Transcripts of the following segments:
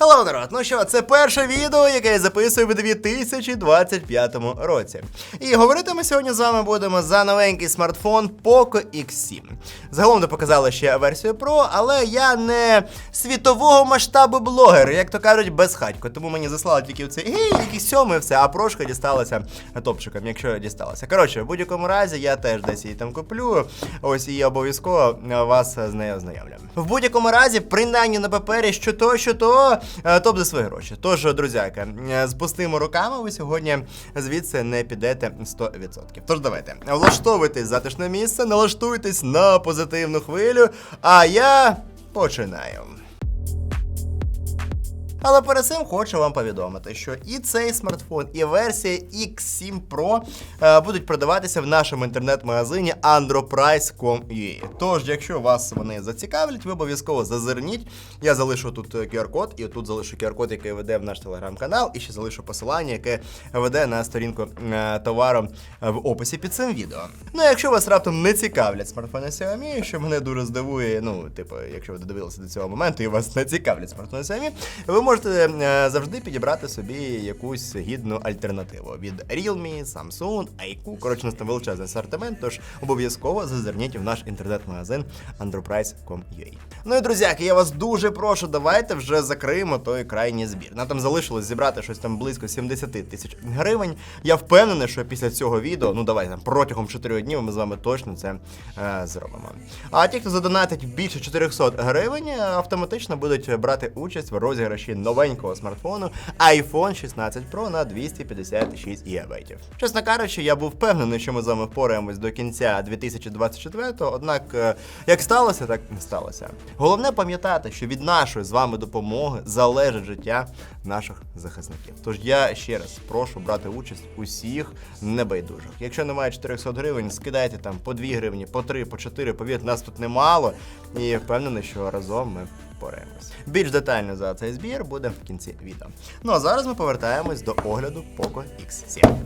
Hello, народ! Ну що, це перше відео, яке я записую в 2025 році. І говорити ми сьогодні з вами будемо за новенький смартфон Poco X7. Загалом не показали ще версію Pro, але я не світового масштабу блогер, як то кажуть, безхатько. Тому мені заслали тільки цей гей, сьомий, все, а прошка дісталася топчиком, якщо дісталася. Коротше, в будь-якому разі я теж десь її там куплю. Ось і обов'язково вас з нею ознайомлю. В будь-якому разі, принаймні на папері, що то, що то, топ за свої гроші. Тож, друзяки, е, з пустими руками ви сьогодні звідси не підете 100%. Тож давайте, влаштовуйтесь затишне місце, налаштуйтесь на позитивну хвилю, а я починаю. Але перед цим хочу вам повідомити, що і цей смартфон, і версія X7 Pro е, будуть продаватися в нашому інтернет-магазині androprice.com.ua. Тож, якщо вас вони зацікавлять, ви обов'язково зазирніть. Я залишу тут е, QR-код, і тут залишу QR-код, який веде в наш телеграм-канал, і ще залишу посилання, яке веде на сторінку е, товару е, в описі під цим відео. Ну, а якщо вас раптом не цікавлять смартфони Xiaomi, що мене дуже здивує, ну, типу, якщо ви додивилися до цього моменту і вас не цікавлять смартфони Xiaomi, ви можете е, завжди підібрати собі якусь гідну альтернативу від Realme, Samsung, iQOO. Коротше, нас там величезний асортимент, тож обов'язково зазирніть в наш інтернет-магазин androprice.com.ua. Ну і друзяки, я вас дуже прошу, давайте вже закриємо той крайній збір. Нам там залишилось зібрати щось там близько 70 тисяч гривень. Я впевнений, що після цього відео, ну давай там протягом 4 днів ми з вами точно це е, зробимо. А ті, хто задонатить більше 400 гривень, автоматично будуть брати участь в розіграші новенького смартфону iPhone 16 Pro на 256 ГБ. Чесно кажучи, я був впевнений, що ми з вами впораємось до кінця 2024-го, однак е, як сталося, так не сталося. Головне пам'ятати, що від нашої з вами допомоги залежить життя наших захисників. Тож я ще раз прошу брати участь усіх небайдужих. Якщо немає 400 гривень, скидайте там по 2 гривні, по 3, по 4, повірте, нас тут немало. І я впевнений, що разом ми впораємось. Більш детально за цей збір буде в кінці відео. Ну а зараз ми повертаємось до огляду Poco X7.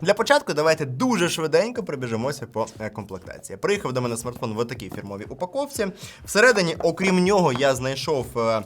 Для початку давайте дуже швиденько пробіжимося по е, комплектації. Приїхав до мене смартфон в такій фірмовій упаковці. Всередині, окрім нього, я знайшов е,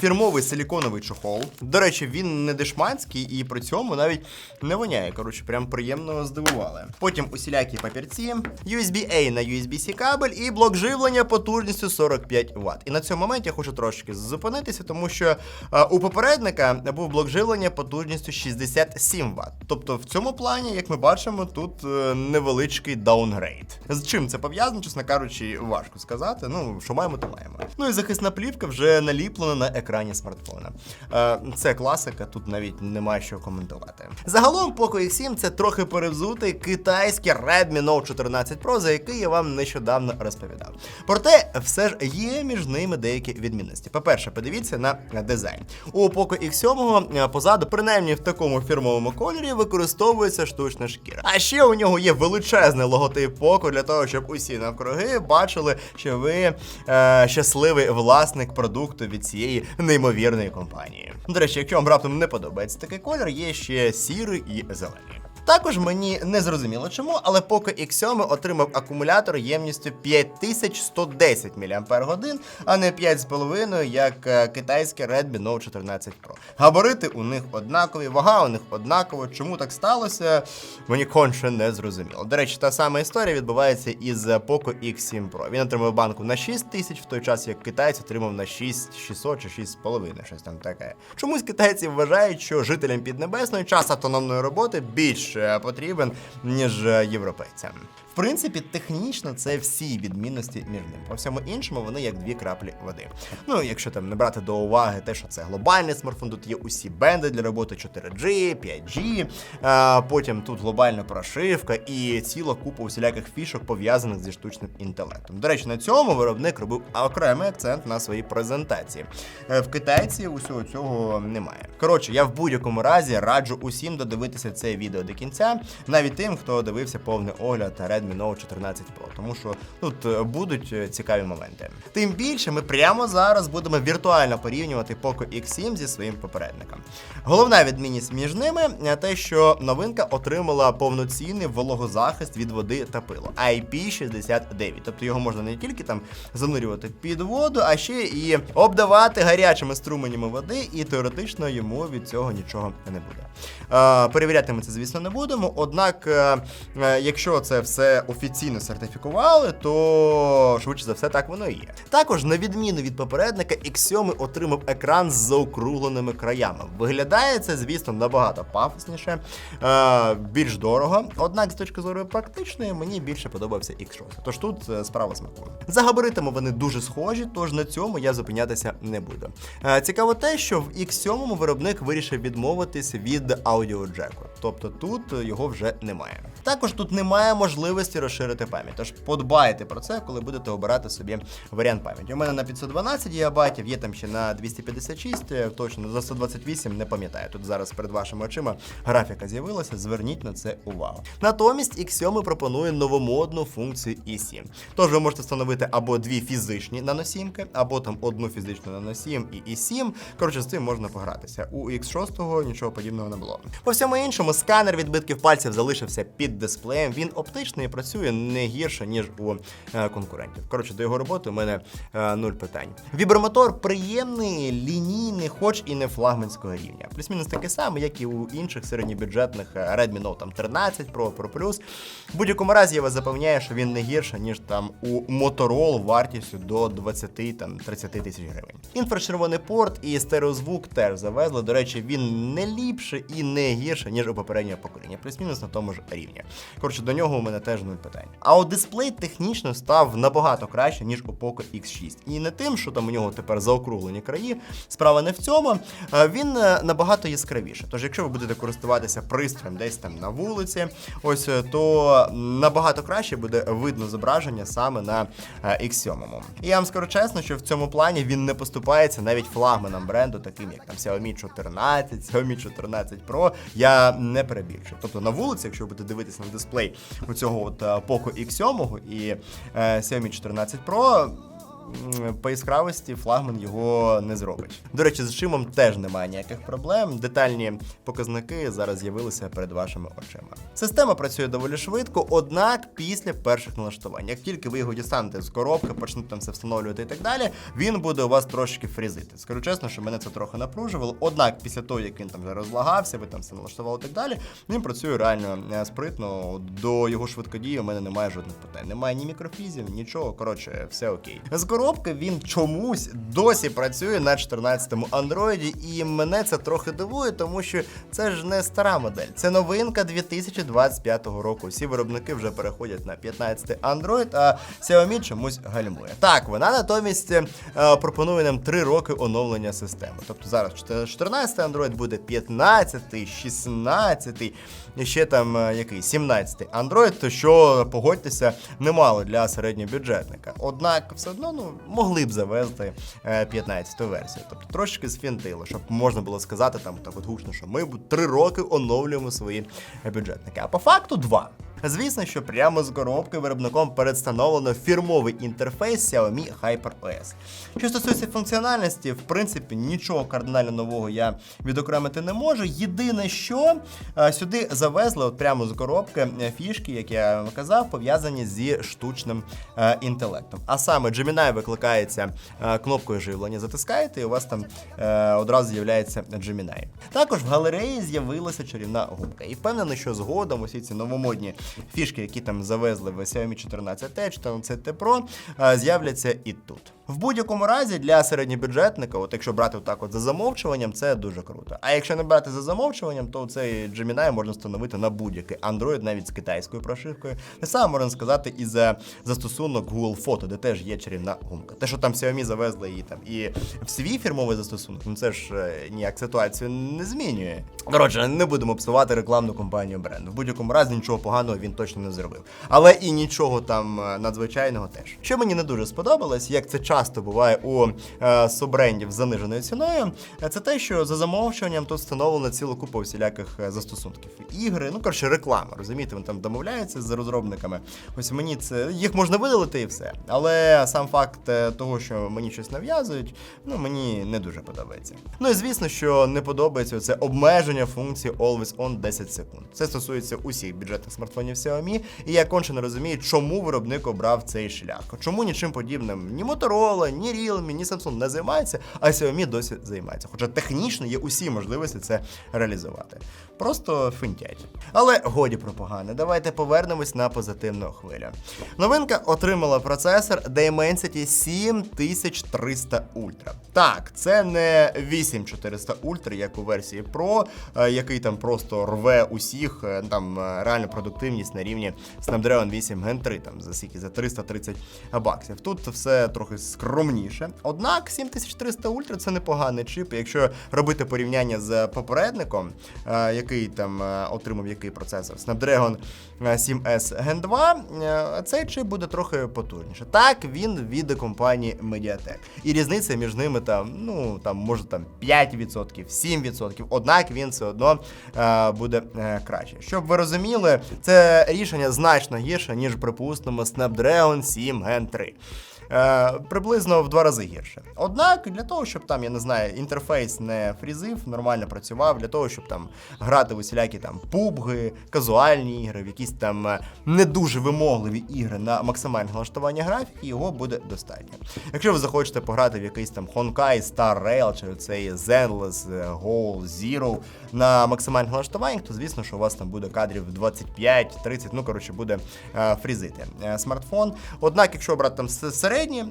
фірмовий силіконовий чохол. До речі, він не дешманський і при цьому навіть не воняє. Коротше, прям приємно здивували. Потім усілякі папірці, USB-A на USB-C кабель і блок живлення потужністю 45 Вт. І на цьому моменті я хочу трошки зупинитися, тому що е, у попередника був блок живлення потужністю 67 Вт. Тобто в цьому плані, як ми бачимо, тут е, невеличкий даунгрейд. З чим це пов'язано, чесно кажучи, важко сказати. Ну, що маємо, то маємо. Ну і захисна плівка вже наліплена на екрані смартфона. Е, Це класика, тут навіть немає що коментувати. Загалом Poco X7 це трохи перевзутий китайський Redmi Note 14 Pro, за який я вам нещодавно розповідав. Проте все ж є між ними деякі відмінності. По-перше, подивіться на дизайн. У Poco X7 е, позаду, принаймні в такому фірмовому кольорі, використовується штучна шкіра. А ще у нього є величезний логотип поку для того, щоб усі навкруги бачили, що ви е, щасливий власник продукту від цієї неймовірної компанії. До речі, якщо вам раптом не подобається такий колір, є ще сірий і зелений. Також мені не зрозуміло чому, але Poco X7 отримав акумулятор ємністю 5110 мАч, а не 5,5, як е, китайський Redmi Note 14 Pro. Габарити у них однакові, вага у них однакова. Чому так сталося? Мені конче не зрозуміло. До речі, та сама історія відбувається із Poco X7 Pro. Він отримав банку на 6 тисяч, в той час як китайець отримав на 6600 чи 6,5, щось там таке. Чомусь китайці вважають, що жителям Піднебесної час автономної роботи більш е, потрібен, ніж європейцям. В принципі, технічно це всі відмінності між ними. По всьому іншому вони як дві краплі води. Ну, якщо там не брати до уваги те, що це глобальний смартфон, тут є усі бенди для роботи 4G, 5G, а потім тут глобальна прошивка і ціла купа усіляких фішок пов'язаних зі штучним інтелектом. До речі, на цьому виробник робив окремий акцент на своїй презентації. Е, В китайці усього цього немає. Коротше, я в будь-якому разі раджу усім додивитися це відео до кінця. навіть тим, хто дивився повний огляд Redmi Note 14 Pro, тому що тут е, будуть е, цікаві моменти. Тим більше ми прямо зараз будемо віртуально порівнювати Poco X7 зі своїм попередником. Головна відмінність між ними е, те, що новинка отримала повноцінний вологозахист від води та пилу IP69. Тобто його можна не тільки там занурювати під воду, а ще і обдавати гарячими струменями води, і теоретично йому від цього нічого не буде. Е, перевіряти ми це, звісно, не будемо. Однак, е, е, якщо це все офіційно сертифікували, то швидше за все так воно і є. Також, на відміну від попередника, X7 отримав екран з заокругленими краями. Виглядає це, звісно, набагато пафосніше, е, більш дорого. Однак, з точки зору практичної, мені більше подобався X6. Тож тут справа смаку. За габаритами вони дуже схожі, тож на цьому я зупинятися не буду. Цікаво те, що в X7 виробник вирішив відмовитись від аудіоджеку, тобто тут його вже немає. Також тут немає можливості розширити пам'ять, тож подбайте про це, коли будете обирати собі варіант пам'яті. У мене на 512 ГБ, є там ще на 256, е, точно за 128 не пам'ятаю. Тут зараз перед вашими очима графіка з'явилася. Зверніть на це увагу. Натомість X7 пропонує новомодну функцію eSIM. Тож ви можете встановити або дві фізичні наносімки, або там одну фізичну наносім і eSIM. Коротше, з цим можна погратися. У X6 нічого подібного не було. По всьому іншому, сканер відбитків пальців залишився під дисплеєм. Він оптичний і працює не гірше, ніж у е, конкурентів. Коротше, до його роботи у мене е, нуль питань. Вібромотор приємний, лінійний, хоч і не флагманського рівня. Плюс-мінус такий самий, як і у інших середньобюджетних е, Redmi Note там 13 Pro, Pro Plus. В будь-якому разі я вас запевняю, що він не гірше, ніж там у Motorola вартістю до 20 там 30 тисяч гривень. Інфрачервоний порт і стереозвук теж завезли. До речі, він не ліпше і не гірше, ніж у попереднього покоління. Плюс-мінус на тому ж рівні. Коротше, до нього у мене теж нуль питань. А от дисплей технічно став набагато краще, ніж у Poco X6. І не тим, що там у нього тепер заокруглені краї. Справа не в цьому. Він е, набагато яскравіше. Тож, якщо ви будете користуватися пристроєм десь там на вулиці, ось е, то набагато краще буде видно зображення саме на е, X7. І я вам скажу чесно, що в цьому плані він не поступається навіть флагманам бренду, таким як там Xiaomi 14, Xiaomi 14 Pro. Я не перебільшую. Тобто на вулиці, якщо ви будете дивитися на дисплей у цього от е, Poco X7 і е, Xiaomi 14 Pro. По яскравості флагман його не зробить. До речі, з шимом теж немає ніяких проблем. Детальні показники зараз з'явилися перед вашими очима. Система працює доволі швидко, однак після перших налаштувань. Як тільки ви його дістанете з коробки, почнете там все встановлювати і так далі, він буде у вас трошки фрізити. Скажу чесно, що мене це трохи напружувало. Однак, після того, як він там вже розлагався, ви там все налаштували і так далі, він працює реально е, спритно. До його швидкодії у мене немає жодних питань. Немає ні мікрофізів, нічого. Коротше, все окей. З коробки він чомусь досі працює на 14-му андроїді, і мене це трохи дивує, тому що це ж не стара модель. Це новинка 2025 року. Всі виробники вже переходять на 15 Android, а Xiaomi чомусь гальмує. Так, вона натомість е, пропонує нам 3 роки оновлення системи. Тобто зараз 14 Android буде 15, 16, і ще там е, який 17 Android, то що погодьтеся, немало для середньобюджетника. Однак все одно ну могли б завезти 15-ту версію. Тобто трошечки зфінтило, щоб можна було сказати там так от гучно, що ми три роки оновлюємо свої е, бюджетники. А по факту 2. Звісно, що прямо з коробки виробником передстановлено фірмовий інтерфейс Xiaomi HyperOS. Що стосується функціональності, в принципі, нічого кардинально нового я відокремити не можу. Єдине, що е, сюди завезли от прямо з коробки е, фішки, як я казав, пов'язані зі штучним е, інтелектом. А саме Gemini викликається кнопкою живлення, затискаєте, і у вас там одразу з'являється Gemini. Також в галереї з'явилася чарівна гумка. І впевнений, що згодом усі ці новомодні фішки, які там завезли в Xiaomi 14T, 14T Pro, е, з'являться і тут. В будь-якому разі для середньобюджетника, от якщо брати отак от за замовчуванням, це дуже круто. А якщо не брати за замовчуванням, то цей Gemini можна встановити на будь-який Android, навіть з китайською прошивкою. Те саме можна сказати і за застосунок Google Photo, де теж є чарівна гумка. Те, що там Xiaomi завезли її там і в свій фірмовий застосунок, ну це ж е, ніяк ситуацію не змінює. Коротше, не будемо псувати рекламну кампанію бренду. В будь-якому разі нічого поганого він точно не зробив. Але і нічого там е, надзвичайного теж. Що мені не дуже сподобалось, як це часто часто буває у е, субрендів з заниженою ціною, е, це те, що за замовчуванням тут встановлено цілу купу всіляких е, застосунків. Ігри, ну коротше, реклама, розумієте, вони там домовляються з розробниками. Ось мені це їх можна видалити і все. Але сам факт того, що мені щось нав'язують, ну мені не дуже подобається. Ну і звісно, що не подобається це обмеження функції Always On 10 секунд. Це стосується усіх бюджетних смартфонів Xiaomi, і я конче не розумію, чому виробник обрав цей шлях. Чому нічим подібним ні Motorola, ні Realme, ні Samsung не займається, а Xiaomi досі займається. Хоча технічно є усі можливості це реалізувати. Просто финтять. Але годі про погане. Давайте повернемось на позитивну хвилю. Новинка отримала процесор Dimensity 7300 Ultra. Так, це не 8400 Ultra, як у версії Pro, е, який там просто рве усіх, е, там е, реальна продуктивність на рівні Snapdragon 8 Gen 3, там за скільки, за 330 баксів. Тут все трохи скромніше. Однак 7300 Ultra це непоганий чип. Якщо робити порівняння з попередником, е, який там е, отримав який процесор Snapdragon е, 7S Gen 2, е, цей чип буде трохи потужніше. Так, він від компанії Mediatek. І різниця між ними там, ну там може там 5%, 7%, однак він все одно е, буде е, краще. Щоб ви розуміли, це рішення значно гірше, ніж, припустимо, Snapdragon 7 Gen 3. Е, приблизно в два рази гірше. Однак, для того, щоб там, я не знаю, інтерфейс не фрізив, нормально працював, для того, щоб там грати в усілякі там пубги, казуальні ігри, в якісь там е, не дуже вимогливі ігри на максимальне налаштування графіки, його буде достатньо. Якщо ви захочете пограти в якийсь там Honkai Star Rail чи цей Zenless е, Goal Zero на максимальних налаштуваннях, то звісно, що у вас там буде кадрів 25-30, ну коротше, буде е, фрізити е, смартфон. Однак, якщо брати там с- середні.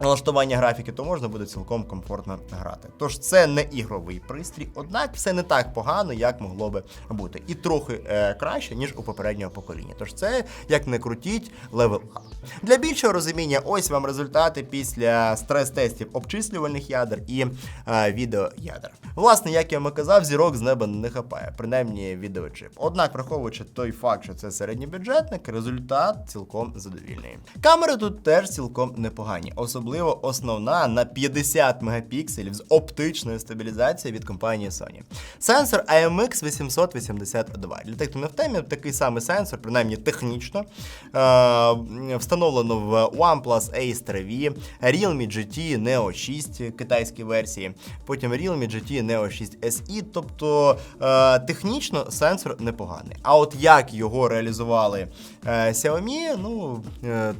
Налаштування графіки, то можна буде цілком комфортно грати. Тож це не ігровий пристрій, однак все не так погано, як могло би бути, і трохи е, краще ніж у попереднього покоління. Тож це як не крутіть левел ап. Для більшого розуміння, ось вам результати після стрес-тестів обчислювальних ядер і е, відеоядер. Власне, як я вам казав, зірок з неба не хапає, принаймні відеочип. Однак, враховуючи той факт, що це середньобюджетник, результат цілком задовільний. Камери тут теж цілком непогані, особливо основна на 50 мегапікселів з оптичною стабілізацією від компанії Sony. Сенсор IMX 882. Для тих, хто не в темі, такий самий сенсор, принаймні технічно, е, встановлено в OnePlus Ace 3V, Realme GT Neo 6 китайській версії, потім Realme GT Neo 6 SE, тобто е, технічно сенсор непоганий. А от як його реалізували е, Xiaomi, ну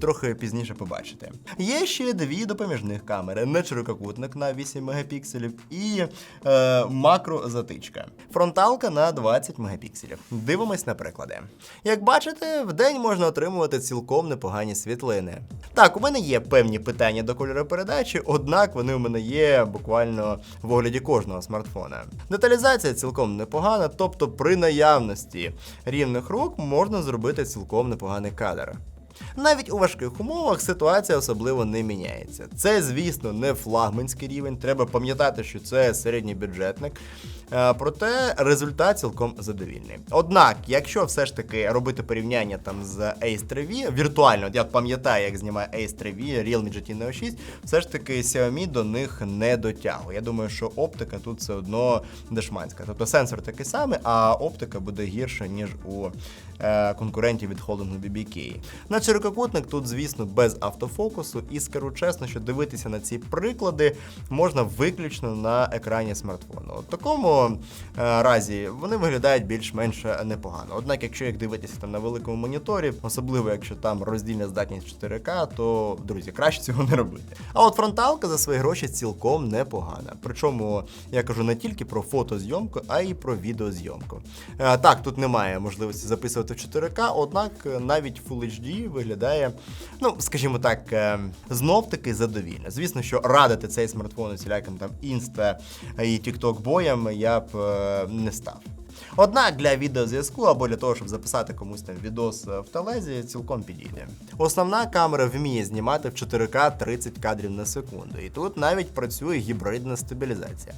трохи пізніше побачите. Є ще дві допоміжних камери: нечирококутник на 8 мегапікселів і е, макрозатичка. Фронталка на 20 мегапікселів. Дивимось на приклади. Як бачите, в день можна отримувати цілком непогані світлини. Так, у мене є певні питання до кольоропередачі, однак вони у мене є буквально в огляді кожного смартфона. Деталізація цілком непогана, тобто при наявності рівних рук можна зробити цілком непоганий кадр. Навіть у важких умовах ситуація особливо не міняється. Це, звісно, не флагманський рівень. Треба пам'ятати, що це середній бюджетник. Е, Проте результат цілком задовільний. Однак, якщо все ж таки робити порівняння там з Ace 3V, віртуально, от я пам'ятаю, як знімає Ace 3V, Realme GT Neo 6, все ж таки Xiaomi до них не дотягує. Я думаю, що оптика тут все одно дешманська. Тобто сенсор такий самий, а оптика буде гірша, ніж у е, конкурентів від холдингу BBK. На ширококутник тут, звісно, без автофокусу, і скажу чесно, що дивитися на ці приклади можна виключно на екрані смартфону. У такому е, разі вони виглядають більш-менш непогано. Однак, якщо їх дивитися там на великому моніторі, особливо якщо там роздільна здатність 4К, то друзі, краще цього не робити. А от фронталка за свої гроші цілком непогана. Причому я кажу не тільки про фотозйомку, а й про відеозйомку. Е, так, тут немає можливості записувати в 4К, однак е, навіть Full HD виглядає, ну скажімо так, е, знов таки задовільно. Звісно, що радити цей смартфон усіляким там інста і TikTok боям я б е, не став. Однак для відеозв'язку або для того, щоб записати комусь там відос е, в телезі, цілком підійде. Основна камера вміє знімати в 4К 30 кадрів на секунду, і тут навіть працює гібридна стабілізація.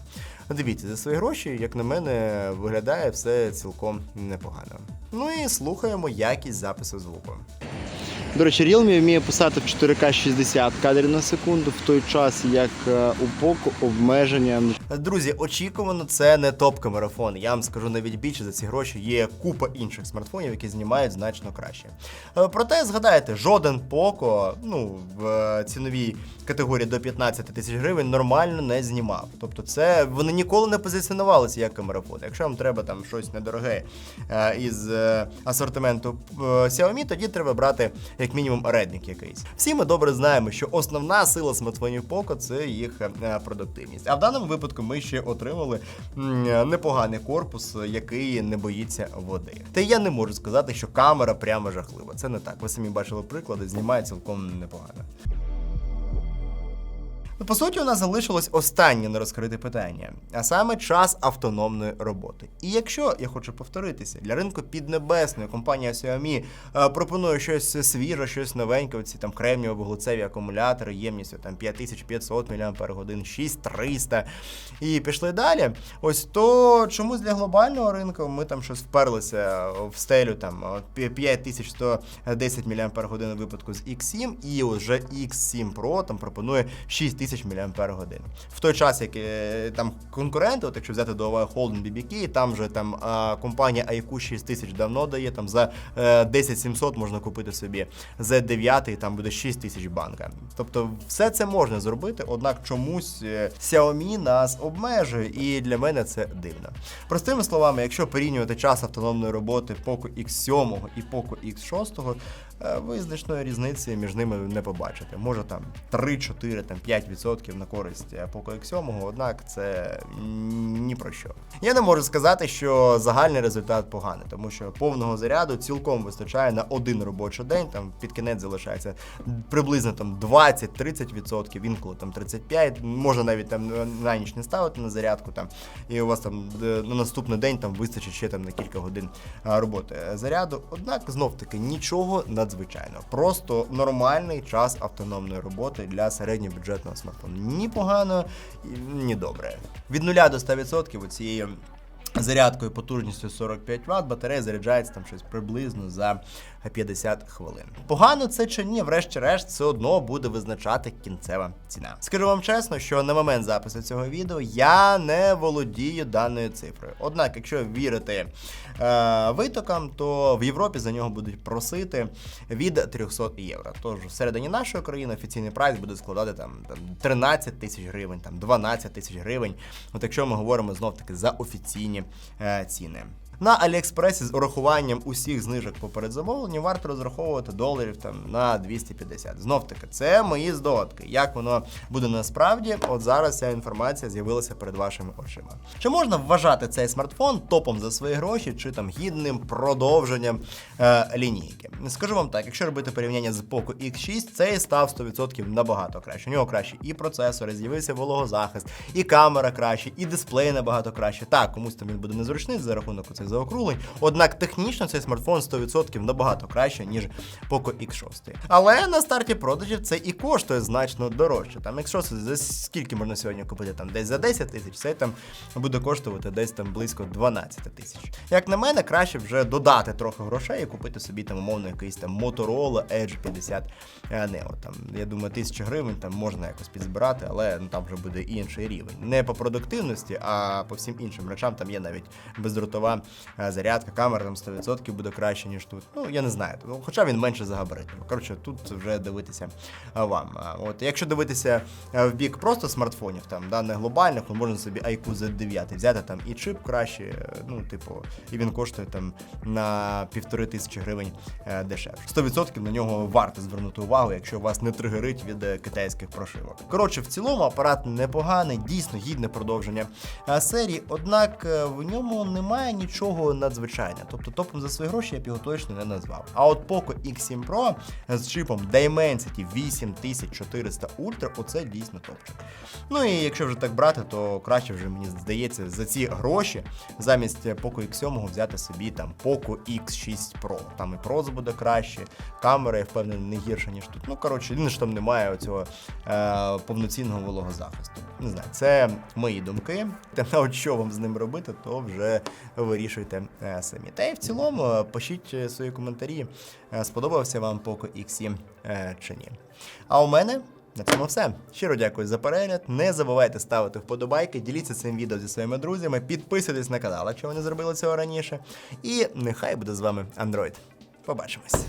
Дивіться, за свої гроші, як на мене, виглядає все цілком непогано. Ну і слухаємо якість запису звуку. До речі, Realme вміє писати в 4К 60 кадрів на секунду, в той час як е, у Poco обмеження Друзі, очікувано, це не топ-камерафон. Я вам скажу навіть більше за ці гроші. Є купа інших смартфонів, які знімають значно краще. Е, Проте згадайте, жоден Poco, ну в е, ціновій категорії до 15 тисяч гривень нормально не знімав. Тобто, це вони ніколи не позиціонувалися як камерафон. Якщо вам треба там щось недороге із асортименту Xiaomi, тоді треба брати як мінімум редник якийсь. Всі ми добре знаємо, що основна сила смартфонів Poco – це їх е, продуктивність. А в даному випадку ми ще отримали непоганий корпус, який не боїться води. Та я не можу сказати, що камера прямо жахлива. Це не так. Ви самі бачили приклади, знімає цілком непогано. Ну, По суті, у нас залишилось останнє нерозкрите питання, а саме час автономної роботи. І якщо я хочу повторитися, для ринку піднебесної компанія Xiaomi е, пропонує щось свіже, щось новеньке, оці там кремнієво вуглецеві акумулятори ємністю там 5500 мАч, 6300 і пішли далі. Ось то чомусь для глобального ринку ми там щось вперлися в стелю там е, 5110 мАч в випадку з X7, і вже X7 Pro там пропонує 6000 тисяч мАч. В той час, як е, там конкуренти, от якщо взяти до уваги холдинг BBK, там вже там компанія IQ 6000 давно дає, там за е, 10700 можна купити собі, Z9, там буде 6000 банка. Тобто все це можна зробити, однак чомусь е, Xiaomi нас обмежує, і для мене це дивно. Простими словами, якщо порівнювати час автономної роботи Poco X7 і Poco X6, ви значної різниці між ними не побачите. Може там 3-4-5%. 100% на користь е, Poco X7, однак це ні про що. Я не можу сказати, що загальний результат поганий, тому що повного заряду цілком вистачає на один робочий день, там під кінець залишається приблизно там 20-30%, інколи там 35%, можна навіть там на ніч не ставити на зарядку. там, І у вас там е, на наступний день там вистачить ще там на кілька годин е, роботи заряду. Однак знов-таки нічого надзвичайного, просто нормальний час автономної роботи для середньобюджетного смартфона смартфону. Ні погано, ні добре. Від 0 до 100% цією зарядкою потужністю 45 Вт, батарея заряджається там щось приблизно за 50 хвилин. Погано це чи ні, врешті-решт, все одно буде визначати кінцева ціна. Скажу вам чесно, що на момент запису цього відео я не володію даною цифрою. Однак, якщо вірити е, витокам, то в Європі за нього будуть просити від 300 євро. Тож всередині нашої країни офіційний прайс буде складати там, там 13 тисяч гривень, там 12 тисяч гривень. От якщо ми говоримо знов таки за офіційні е, ціни. На Аліекспресі з урахуванням усіх знижок по передзамовленню варто розраховувати доларів там на 250. Знов таки, це мої здогадки. Як воно буде насправді? От зараз ця інформація з'явилася перед вашими очима. Чи можна вважати цей смартфон топом за свої гроші, чи там гідним продовженням е, лінійки? Скажу вам так, якщо робити порівняння з Poco X6, цей став 100% набагато краще. У нього краще і процесори, з'явився вологозахист, і камера краще, і дисплей набагато краще. Так, комусь там він буде незручний за рахунок цих заокруглень. Однак технічно цей смартфон 100% набагато краще, ніж Poco X6. Але на старті продажів це і коштує значно дорожче. Там X6 за скільки можна сьогодні купити? Там десь за 10 тисяч, цей там буде коштувати десь там близько 12 тисяч. Як на мене, краще вже додати трохи грошей і купити собі там умовно якийсь там Motorola Edge 50 Neo. Там, я думаю, тисяча гривень там можна якось підзбирати, але ну, там вже буде інший рівень. Не по продуктивності, а по всім іншим речам. Там є навіть бездротова е, зарядка, камера там 100% буде краще, ніж тут. Ну, я не знаю. Ну, Хоча він менше за габаритом. Коротше, тут вже дивитися вам. От, якщо дивитися е, в бік просто смартфонів, там, да, не глобальних, то можна собі IQ Z9 взяти там і чип краще, е, ну, типу, і він коштує там на півтори тисячі гривень е, дешевше. 100% на нього варто звернути увагу, якщо вас не тригерить від е, китайських прошивок. Коротше, в цілому апарат непоганий, дійсно гідне продовження е, серії, однак е, в ньому немає нічого надзвичайного. Тобто топом за свої гроші я б його точно не назвав. А от Poco X7 Pro з чипом Dimensity 8400 Ultra, оце дійсно топчик. Ну і якщо вже так брати, то краще вже мені здається за ці гроші замість Poco X7 взяти собі там Poco X6 Pro. Там і Pro буде краще, камера, я впевнений, не гірша, ніж тут. Ну, коротше, він ж там немає оцього е, повноцінного вологозахисту. Не знаю, це мої думки. Та от що вам з ним робити, то вже вирішує. Вирішуйте е, самі. Та й в цілому е, пишіть е, свої коментарі, сподобався вам Poco X7 е, чи ні. А у мене на цьому все. Щиро дякую за перегляд. Не забувайте ставити вподобайки, діліться цим відео зі своїми друзями, підписуйтесь на канал, якщо ви не зробили цього раніше. І нехай буде з вами Android. Побачимось.